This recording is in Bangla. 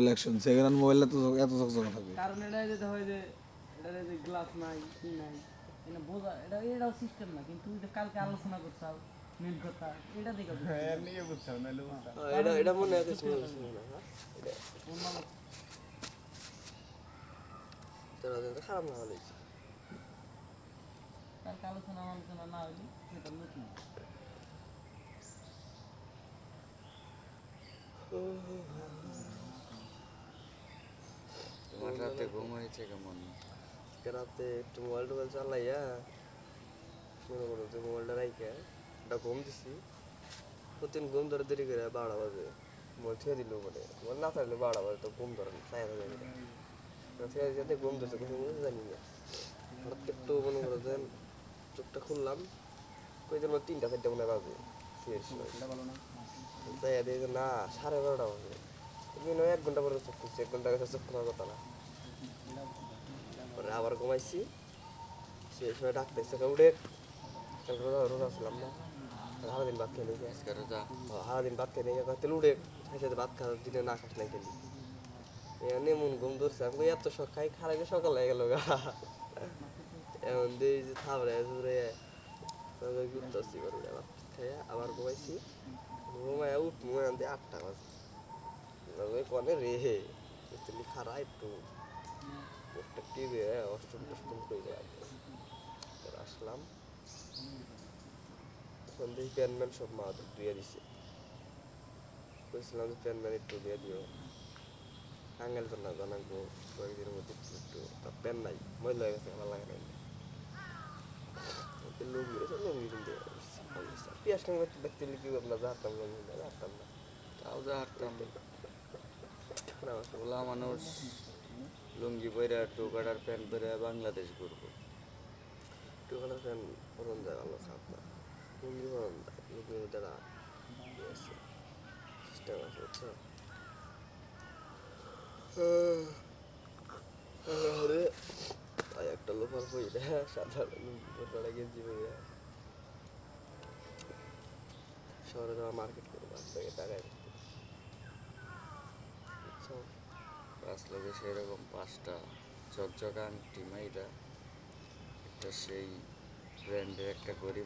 ইলেকশন সেকেন্ড হ্যান্ড মোবাইল এত এত চকচকে থাকে কারণ এটা যেটা হয় যে এটা যে গ্লাস নাই কি নাই এটা বোঝা এটা এটাও সিস্টেম না কিন্তু যে কালকে আলোচনা করছাও মেন কথা এটা দেখে বুঝছি। এটা এটা মনে হয় কিছু মনে না এটা তোরা তো খারাপ না হলে কালকে আলোচনা আলোচনা না হইলে সেটা নতুন। তোমার রাতে ঘুম হয়েছে কেমন? রাতে একটু মোবাইল টোবাইল চালাইয়া, মনে করো যে মোবাইলটা রাইখা, একটা ঘুম দিছি। প্রতিদিন ঘুম ধরে দেরি করে বারোটা বাজে। মোবাইল ছেড়ে দিল বলে মোবাইল না থাকলে বারোটা বাজে তো ঘুম ধরে না বাজে ছেড়ে দিতে ঘুম ধরছে কিছু বুঝতে জানি না। হঠাৎ একটু মনে করো যে চোখটা খুললাম, কই যেন তিনটা, চারটা মনে বাজে। সময় যাই দেখি যে না, সাড়ে বারোটা বাজে। এক ঘণ্টা পরে চোখ খুলছি। এক ঘণ্টা গেছে চোখ খোলার কথা না। পরে আবার ঘুমাইছি। সেই সময় ডাকতেছে উঠে রোজা রোজা ছিলাম না। সারাদিন ভাত খেয়ে নিয়ে আজকে রোজা। সারাদিন ভাত খেয়ে নিয়ে তেল উঠে খাইছে ভাত খাওয়ার দিনে না খাস নাই খেলি। এমন ঘুম ধরছে। আমি এত খারাপে সকাল হয়ে গেল গা। এমন দিয়ে যে থাবড়ে ঘুরে ঘুরতেছি খাইয়া আবার ঘুমাইছি। ঘুমাইয়া উঠ মুয়ে আনতে আটটা বাজে। কনে রে তুমি খারা একটু একটা টিভি অষ্টম টষ্টম করে আসলাম। তখন দেখি প্যানম্যান সব মা ধুয়ে দিছে। কইছিলাম যে প্যানম্যান একটু দিয়ে দিও। আঙ্গেল তো না জানাব কয়েকদিনের মধ্যে একটু তার প্যান নাই ময়লা হয়ে গেছে ভালো লাগে না লুঙ্গি রয়েছে লুঙ্গি কিনতে পিয়াজ টাঙ্গ দেখতে লিখি আপনার জাহারতাম লুঙ্গি না। তাও যা ওলা মানুষ। লুঙ্গি পরে টুকাটার প্যান্ট পরে বাংলাদেশ ঘুরবো। টু কালার প্যান্ট পরন যায় খারাপ না। লুঙ্গি পরন যায় ইয়ে আছে সিস্টেম আছে, বুঝছ? তাই একটা লোফার বই রে পরে গেঞ্জি বই শহরে যাওয়া মার্কেট করে বাস টাকায়। বুঝছ? পাঁচ লোকে সেরকম পাঁচটা চকচকান টিমাইরা একটা সেই ব্র্যান্ডের একটা গড়ি